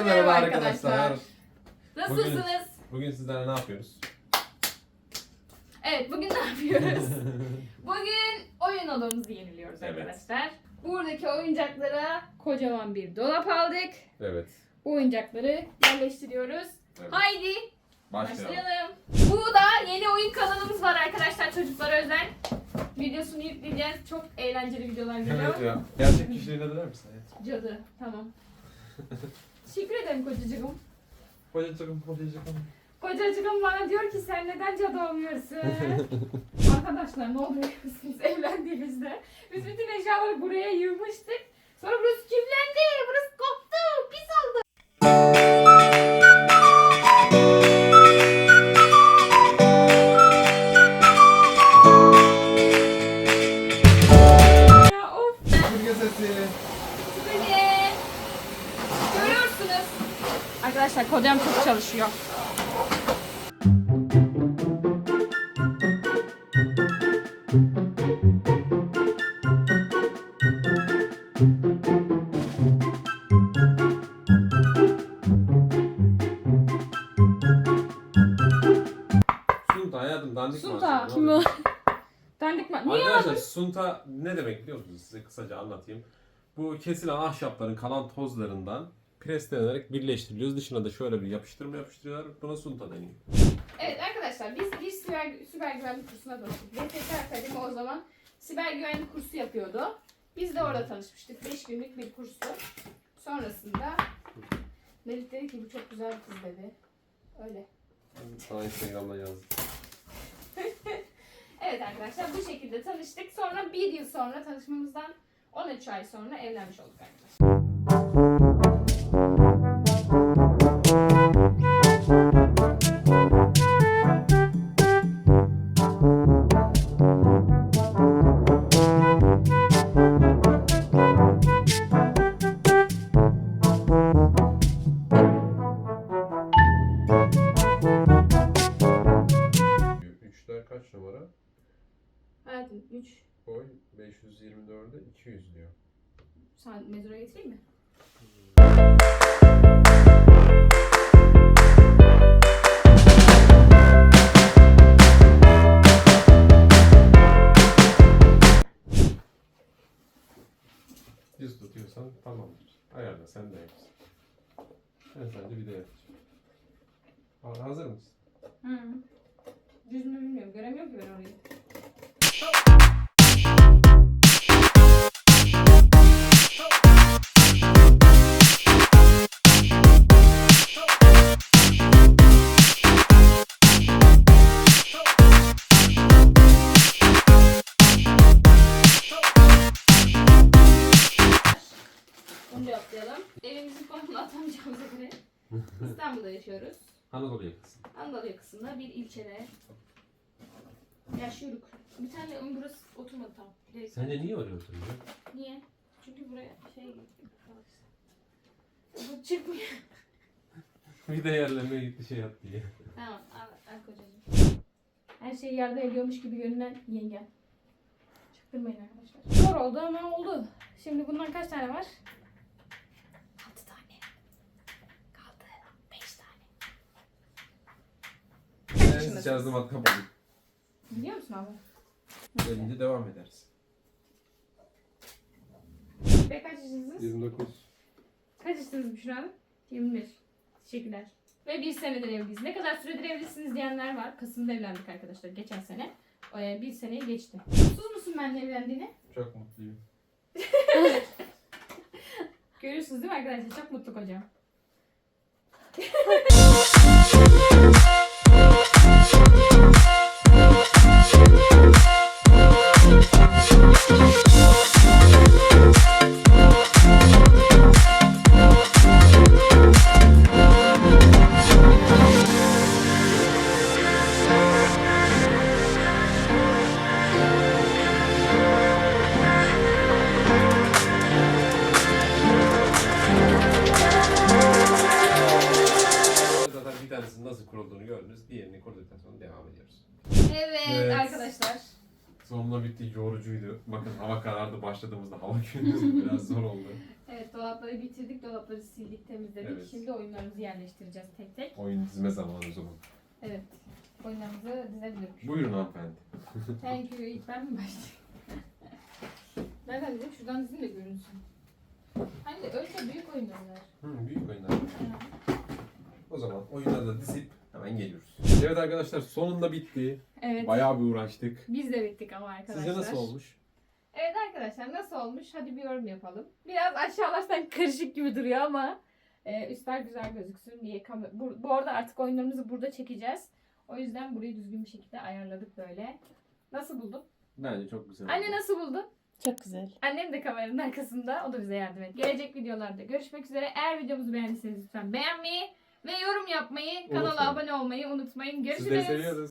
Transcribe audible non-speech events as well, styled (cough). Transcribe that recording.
Herkese merhaba arkadaşlar. Nasılsınız? Bugün sizlerle ne yapıyoruz? Evet bugün ne yapıyoruz? (laughs) bugün oyun odamızı yeniliyoruz Evet. arkadaşlar. Buradaki oyuncaklara kocaman bir dolap aldık. Evet. Bu oyuncakları yerleştiriyoruz. evet. Haydi Başlayalım. başlayalım. Bu da yeni oyun kanalımız var arkadaşlar çocuklara özel. Videosunu yükleyeceğiz. Çok eğlenceli videolar geliyor. Evet ya. Gerçek kişiliğine döner misin hayat? Cadı. Tamam. (laughs) Teşekkür ederim kocacığım. Kocacığım, kocacığım. Kocacığım bana diyor ki sen neden cadı olmuyorsun? (laughs) Arkadaşlar ne oluyor (laughs) siz evlendiğinizde? Biz bütün eşyaları buraya yığmıştık. Sonra burası kirlendi. Burası Kocam çok çalışıyor. Sunta hayatım dandik Sunta. malzeme, Kim ne o? oluyor? (laughs) Dandik mi? Niye Arkadaşlar sunta ne demek biliyor musunuz? Size kısaca anlatayım. Bu kesilen ahşapların kalan tozlarından preslenerek birleştiriliyor. Dışına da şöyle bir yapıştırma yapıştırıyorlar. Buna sunta deniyor. Evet arkadaşlar biz bir siber, siber güvenlik kursuna tanıştık. BTK Akademi o zaman siber güvenlik kursu yapıyordu. Biz de orada tanışmıştık. 5 günlük bir kurstu. Sonrasında Melih dedi ki bu çok güzel bir kız dedi. Öyle. Sana Instagram'dan yazdım. (laughs) Evet arkadaşlar bu şekilde tanıştık. Sonra bir yıl sonra tanışmamızdan 13 ay sonra evlenmiş olduk arkadaşlar. 3 Boy 524'e 200 diyor. sen mezura getireyim mi? Düz tutuyorsan tamamdır. Ayarla sen de yaparsın. Ben sadece video yapacağım. Ha, Hazır mısın? Hı. Düz mü bilmiyorum. Göremiyorum ki ben orayı. Atamayacağımıza göre (laughs) İstanbul'da yaşıyoruz. Anadolu yakasın. Anadolu yakasında bir ilçede yaşıyoruz. Bir tane ama burası oturmadı tam. Direkt- Sen de niye oraya oturdun? Niye? Çünkü buraya şey Bu çıkmıyor. (laughs) Bir de yerlemeye gitti şey yaptı diye. Tamam al, al kocacığım. Her şeyi yardım ediyormuş gibi görünen yengem. Çaktırmayın arkadaşlar. Zor oldu ama oldu. Şimdi bundan kaç tane var? 6 tane. Kaldı 5 tane. Ben hiç yazdım atamadım. Biliyor musun abi? Gelince devam ederiz. Ve kaç yaşındasınız? 29. Kaç yaşındasınız Büşra Hanım? 21. Teşekkürler. Ve bir senedir evliyiz. Ne kadar süredir evlisiniz diyenler var. Kasım'da evlendik arkadaşlar geçen sene. Ee, bir seneyi geçti. Mutsuz musun benimle evlendiğine? Çok mutluyum. (laughs) Görüyorsunuz değil mi arkadaşlar? Çok mutlu kocam. (laughs) nasıl kurulduğunu gördünüz. Diğerini kurduktan sonra devam ediyoruz. Evet, Evet. arkadaşlar. Sonunda bitti yorucuydu. Bakın hava karardı başladığımızda hava gündüz biraz zor oldu. Evet dolapları bitirdik. Dolapları sildik, temizledik. Evet. Şimdi oyunlarımızı yerleştireceğiz tek tek. Oyun dizme zamanı o zaman. Evet. Oyunlarımızı dizebiliriz. Buyurun hanımefendi. Thank you. İlk ben mi başlayayım? (laughs) Nereden dizeyim? Şuradan dizeyim de görünsün. Hani de önce büyük oyunlar. Hı, büyük oyunlar. Zaman oyunları da dizip hemen geliyoruz. Evet arkadaşlar sonunda bitti. Evet. Bayağı bir uğraştık. Biz de bittik ama arkadaşlar. Sizce nasıl olmuş? Evet arkadaşlar nasıl olmuş? Hadi bir yorum yapalım. Biraz aşağılardan karışık gibi duruyor ama e, üstler güzel gözüksün diye bu, bu arada artık oyunlarımızı burada çekeceğiz. O yüzden burayı düzgün bir şekilde ayarladık böyle. Nasıl buldun? Bence çok güzel Anne oldu. nasıl buldun? Çok güzel. Annem de kameranın arkasında. O da bize yardım et. Gelecek videolarda görüşmek üzere. Eğer videomuzu beğendiyseniz lütfen beğenmeyi ve yorum yapmayı, kanala Unutmayın. abone olmayı unutmayın. Görüşürüz. Sizleri seviyoruz.